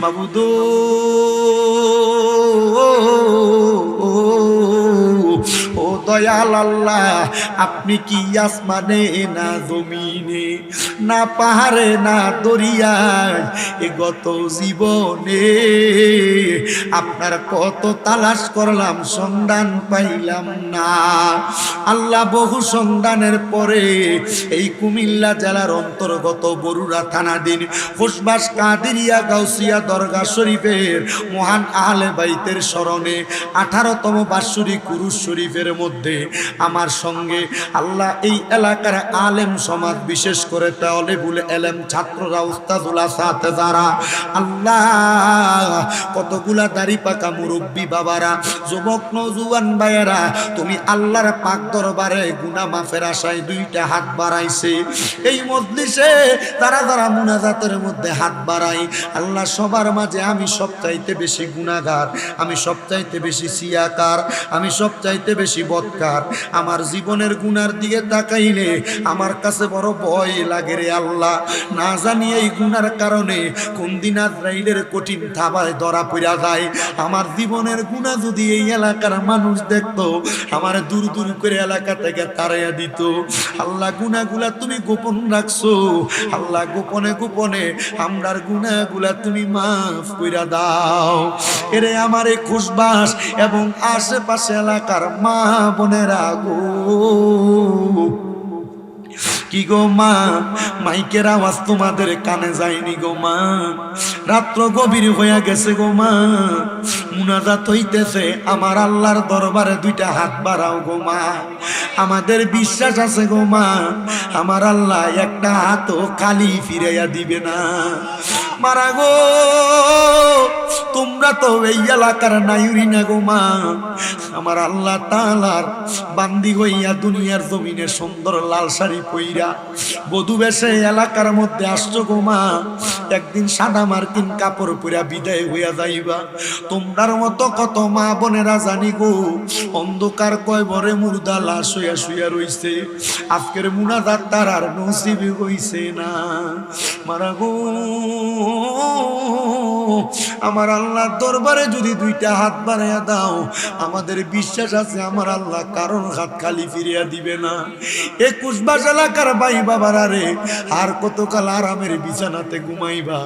মাবুদো দয়াল আল্লাহ, আপনি কি আসমানে না জমিনে, না পাহাড়ে, না দরিয়ায় এ গত জীবনে? আপনার কত তালাশ করলাম, সন্ধান পাইলাম না। আল্লাহ বহু সন্ধানের পরে এই কুমিল্লা জেলার অন্তর্গত বরুড়া থানাধীন ফুসবাস কাদিরিয়া গাউসিয়া দরগা শরীফের মহান আহলে বাইতের স্মরণে আঠারোতম বাৎসরিক কুরুশ শরীফের মধ্যে আমার সঙ্গে আল্লাহ এই এলাকার আলেম সমাজ, বিশেষ করে তাহলে বলে এলেম, ছাত্ররা উস্তাদুল্লাহ সাথে যারা আল্লাহ, কতগুলা দাড়ি পাকা মুরব্বী বাবারা, যুবক নজুয়ান ভাইয়েরা, তুমি আল্লাহর পাক দরবারে গুনা মাফের আশায় দুইটা হাত বাড়াইছে। এই মজলিসে তারা যারা মুনাজাতের মধ্যে হাত বাড়াই আল্লাহ সবার মাঝে আমি সবচাইতে বেশি গুনাগার আমি সবচাইতে বেশি সিয়াকার, আমি সবচাইতে বেশি বদকার আমার জীবনের গুনার দিকে তাকাইলে আমার কাছে বড় ভয় লাগে রে আল্লাহ। না জানি এই গুনার কারণে কোন দিন আজরাইলের কঠিন থাবায় ধরা পড়া যায়। আমার জীবনের গুণা যদি এই এলাকার মানুষ দেখতো, আমার দূর দূর করে এলাকা থেকে তাড়াইয়া দিত। আল্লাহ গুনাগুলা তুমি গোপন রাখছো। আল্লাহ, গোপনে গোপনে আমরার গুনাগুলা তুমি মাফ কইরা দাও। এরে আমার এই খুশবাস এবং আশেপাশে এলাকার মা বোনেরা গো কি গো মা, মাইকের আওয়াজ তোমাদের কানে যায়নি গো মা। রাত্র গভীর হইয়া গেছে গো মা। মুনাজাত হইতেছে, আমার আল্লাহর দরবারে দুইটা হাত বাড়াও গো মা। আমাদের বিশ্বাস আছে গো মা, আমার আল্লাহ একটা হাতও খালি ফিরাইয়া দিবে না। মারা গো এই এলাকার না গো মা। আমার আল্লাহ বান্দি দুনিয়ার সুন্দর লাল শাড়ি বধু এলাকার মধ্যে গো মা। একদিন সাদা মার্কিন কাপড় পইরা বিদায় হইয়া যাইবা। তোমরার মতো কত মা বোনেরা জানি গো। অন্ধকার কয় বরে মুর্দা লাশ হইয়া শুইয়া রইছে। আজকের মুনাজাত তার আর নসিবে হইছে না। মারা গো, আমার আল্লাহ দরবারে যদি দুইটা হাত বাড়াইয়া দাও, আমাদের বিশ্বাস আছে, আমার আল্লাহ কারণ হাত খালি ফিরিয়া দিবে না। একুশ বাস এলাকার ভাই বাবারা রে, আর কতকাল আরামের বিছানাতে ঘুমাইবা?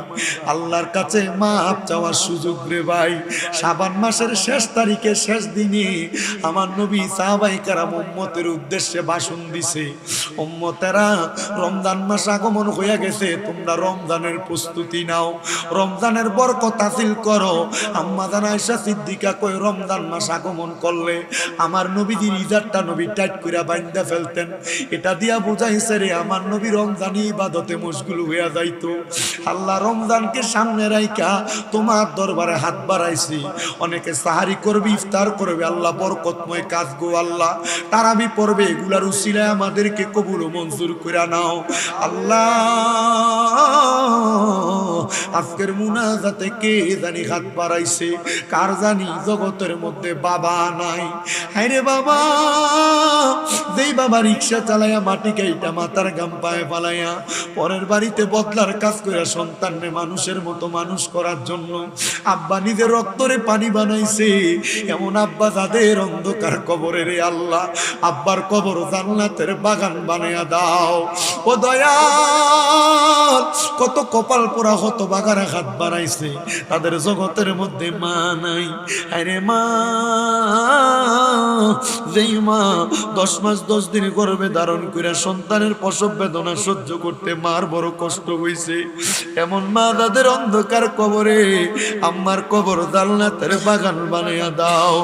আল্লাহর কাছে মা মাপ চাওয়ার সুযোগ রে ভাই। সাবান মাসের শেষ তারিখে শেষ দিনে আমার নবী সাহাবাই কারাম উম্মতের উদ্দেশ্যে ভাষণ দিছে, উম্মতেরা, রমজান মাস আগমন হইয়া গেছে, তোমরা রমজানের প্রস্তুতি নাও। রমজানের বরকত হাসিল করো আম্মা জান আয়েশা সিদ্দিকা কই রমজান মাস আগমন করলে আমার নবীজির ইজারটা নবী টাইট কইরা বাইন্দা ফেলতেন। এটা দিয়া বুঝাইছে রে, আমার নবী রমজানি ইবাদতে মশগুল হইয়া যাইতো। আল্লাহ রমজানকে সামনে রাইকা তোমার দরবারে হাত বাড়াইছি। অনেকে সাহারি করবে, ইফতার করবে, আল্লাহ বরকতময় কাজ গো আল্লাহ। তারাবি পড়বে, এগুলার উসিলায় আমাদেরকে কবুল মঞ্জুর করে নাও। আল্লাহ আজকের মুনাজাতে কে জানি হাত বাড়াইছে? কার জানি জগতের মধ্যে বাবা নাই? হায় রে বাবা, যেই বাবা রিক্সা চালাইয়া মাটি কাইটা মাথার গাম পায়ে পালাইয়া পরের বাড়িতে বদলার কাজ করে সন্তানরে মানুষের মতো মানুষ করার জন্য আব্বা নিজের রক্তরে পানি বানাইছে। এমন আব্বা যাদের অন্ধকার কবরে রে আল্লাহ, আব্বার কবর জান্নাতের বাগান বানাইয়া দাও। ও দয়া কত কপাল পোড়া হত বাগারা হাত বানাইছে তাদের জগতের মধ্যে মা নাই। আরে মা, যেই মা দশ মাস দশ দিন গর্ভে ধারণ করে সন্তানের প্রসব বেদনা সহ্য করতে মার বড় কষ্ট হইছে। এমন মা তাদের অন্ধকার কবরে আম্মার কবর জান্নাতের বাগান বানাইয়া দাও।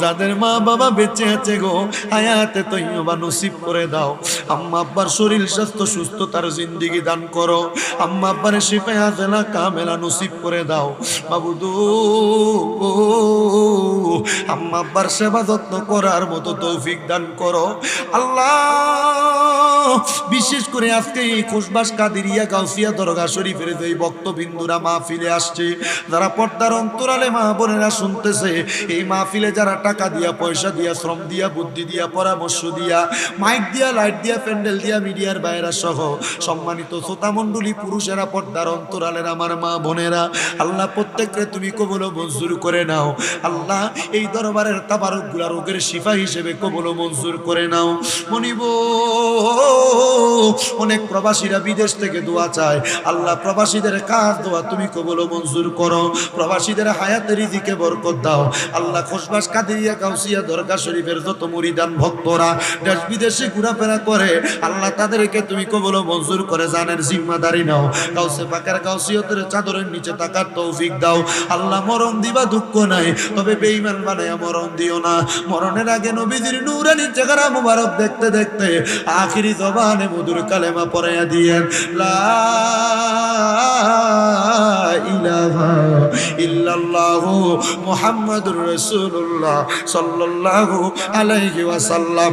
যাদের মা বাবা বেঁচে আছে গো, হায়াতে তৈবা নসিব করে দাও। আম্মা আব্বার শরীর স্বাস্থ্য, সুস্থতার জিন্দিগি দান করো। আম্মা আব্বার শিফায়া জেলা কামেলা নসিব করে দাও। বাবু দু আম্মা আব্বার সেবা যত্ন করার মতো তৌফিক দান করো। আল্লাহ, বিশেষ করে আজকে এই খুশবাস কাদিরিয়া গাউসিয়া দরগা শরীফের যে বক্তবিন্দুরা মাহফিলে আসছে, যারা পর্দার অন্তরালে মা বোনেরা শুনতেছে, এই মাহফিলে যারা টাকা দিয়া, পয়সা দিয়া, শ্রম দিয়া, বুদ্ধি দিয়া, পরামর্শ দিয়া, মাইক দিয়া, লাইট দিয়া, প্যান্ডেল দিয়া, মিডিয়ার বাইরা সহ সম্মানিত শ্রোতামণ্ডলী, পুরুষেরা পর্দার অন্তরালের আমার মা বোনেরা, আল্লাহ প্রত্যেককে তুমি কবল মঞ্জুর করে নাও। আল্লাহ এই দরবারের তাবারকগুলা রোগের শিফা হিসেবে কবল মঞ্জুর করে নাও। মনিব অনেক প্রবাসীরা বিদেশ থেকে দোয়া চায়। আল্লাহ, প্রবাসীদের কাজ দোয়া তুমি কবল মঞ্জুর করো? প্রবাসীদের হায়াতের দিকে বরকত দাও। আল্লাহ খোসবাস কাদিয়া কাউসিয়া দরগা শরীফের যত মুরিদান ভক্তরা দেশ বিদেশে ঘোরাফেরা করে, আল্লাহ তাদেরকে তুমি কবল মঞ্জুর করে জানের জিম্মাদারি নাও। কাউসে পাকার কাউসিয়তের চাদরের নিচে তাকার তৌফিক দাও। আল্লাহ, মরণ দিবা দুঃখ নাই, তবে বেঈমান বানায়া মরণ দিও না। মরণের আগে নবীদের নূরানি চেহারা মুবারক দেখতে দেখতে আখিরি জবানে মধুর কালেমা পড়াইয়া দিয়েন মোহাম্মদুর ইল্লাল্লাহু মুহাম্মাদুর রাসূলুল্লাহ সাল্লাল্লাহু ওয়াসাল্লাম।